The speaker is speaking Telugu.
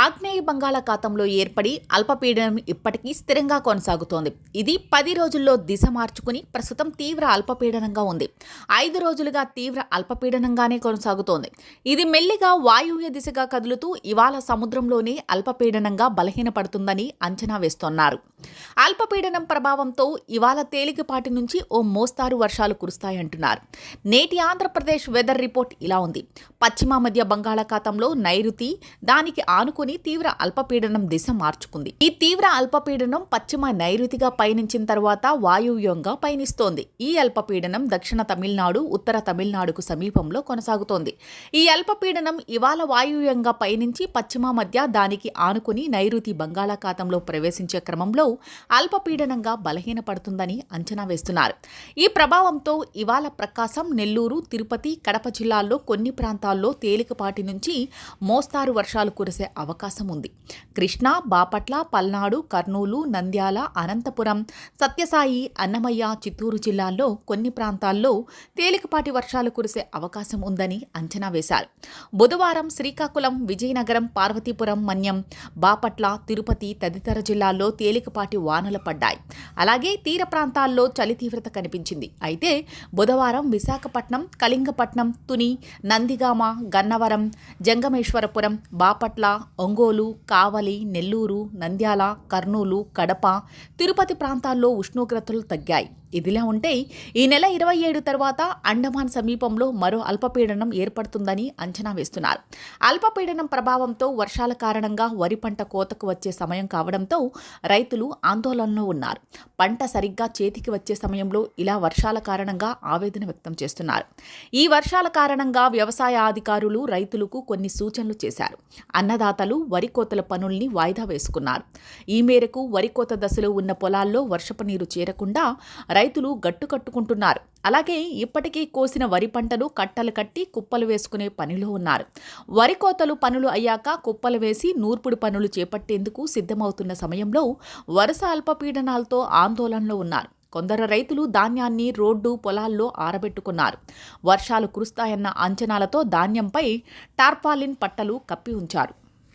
ఆగ్నేయ బంగాళాఖాతంలో ఏర్పడి అల్పపీడనం ఇప్పటికీ స్థిరంగా కొనసాగుతోంది. ఇది పది రోజుల్లో దిశ మార్చుకుని ప్రస్తుతం తీవ్ర అల్పపీడనంగా ఉంది. ఐదు రోజులుగా తీవ్ర అల్పపీడనంగానే కొనసాగుతోంది. ఇది మెల్లిగా వాయువ్య దిశగా కదులుతూ ఇవాళ సముద్రంలోనే అల్పపీడనంగా బలహీనపడుతుందని అంచనా వేస్తున్నారు. అల్పపీడనం ప్రభావంతో ఇవాళ తేలికపాటి నుంచి ఓ మోస్తారు వర్షాలు కురుస్తాయంటున్నారు. నేటి ఆంధ్రప్రదేశ్ వెదర్ రిపోర్ట్ ఇలా ఉంది. పశ్చిమ మధ్య బంగాళాఖాతంలో నైరుతి దానికి ఆనుకుని తీవ్ర అల్పపీడనం దిశ మార్చుకుంది. ఈ తీవ్ర అల్పపీడనం పశ్చిమ నైరుతిగా పయనించిన తర్వాత వాయువ్యంగా పయనిస్తోంది. ఈ అల్పపీడనం దక్షిణ తమిళనాడు ఉత్తర తమిళనాడుకు సమీపంలో కొనసాగుతోంది. ఈ అల్పపీడనం ఇవాళ వాయువ్యంగా పయనించి పశ్చిమ మధ్య దానికి ఆనుకుని నైరుతి బంగాళాఖాతంలో ప్రవేశించే క్రమంలో అల్పపీడనంగా బలహీనపడుతుందని అంచనా వేస్తున్నారు. ఈ ప్రభావంతో ఇవాళ ప్రకాశం నెల్లూరు తిరుపతి కడప జిల్లాల్లో కొన్ని ప్రాంతాల్లో తేలికపాటి నుంచి మోస్తారు వర్షాలు కురిసే అవకాశం అవకాశం ఉంది. కృష్ణా బాపట్ల పల్నాడు కర్నూలు నంద్యాల అనంతపురం సత్యసాయి అన్నమయ్య చిత్తూరు జిల్లాల్లో కొన్ని ప్రాంతాల్లో తేలికపాటి వర్షాలు కురిసే అవకాశం ఉందని అంచనా వేశారు. బుధవారం శ్రీకాకుళం విజయనగరం పార్వతీపురం మన్యం బాపట్ల తిరుపతి తదితర జిల్లాల్లో తేలికపాటి వానలు పడ్డాయి. అలాగే తీర ప్రాంతాల్లో చలి తీవ్రత కనిపించింది. అయితే బుధవారం విశాఖపట్నం కళింగపట్నం తుని నందిగామ గన్నవరం జంగమేశ్వరపురం బాపట్ల ఒంగోలు కావలి నెల్లూరు నంద్యాల కర్నూలు కడప తిరుపతి ప్రాంతాల్లో ఉష్ణోగ్రతలు తగ్గాయి. ఇదిలా ఉంటే ఈ నెల ఇరవై ఏడు తర్వాత అండమాన్ సమీపంలో మరో అల్పపీడనం ఏర్పడుతుందని అంచనా వేస్తున్నారు. అల్పపీడనం ప్రభావంతో వర్షాల కారణంగా వరి పంట కోతకు వచ్చే సమయం కావడంతో రైతులు ఆందోళనలో ఉన్నారు. పంట సరిగ్గా చేతికి వచ్చే సమయంలో ఇలా వర్షాల కారణంగా ఆవేదన వ్యక్తం చేస్తున్నారు. ఈ వర్షాల కారణంగా వ్యవసాయ అధికారులు రైతులకు కొన్ని సూచనలు చేశారు. అన్నదాతలు వరి కోతల పనుల్ని వాయిదా వేసుకున్నారు. ఈ మేరకు వరి కోత దశలో ఉన్న పొలాల్లో వర్షపు నీరు చేరకుండా రైతులు గట్టు కట్టుకుంటున్నారు. అలాగే ఇప్పటికీ కోసిన వరి పంటలు కట్టలు కట్టి కుప్పలు వేసుకునే పనిలో ఉన్నారు. వరి కోతలు పనులు అయ్యాక కుప్పలు వేసి నూర్పుడు పనులు చేపట్టేందుకు సిద్ధమవుతున్న సమయంలో వరుస అల్పపీడనాలతో ఆందోళనలో ఉన్నారు. కొందరు రైతులు ధాన్యాన్ని రోడ్డు పొలాల్లో ఆరబెట్టుకున్నారు. వర్షాలు కురుస్తాయన్న అంచనాలతో ధాన్యంపై టార్పాలిన్ పట్టలు కప్పి ఉంచారు.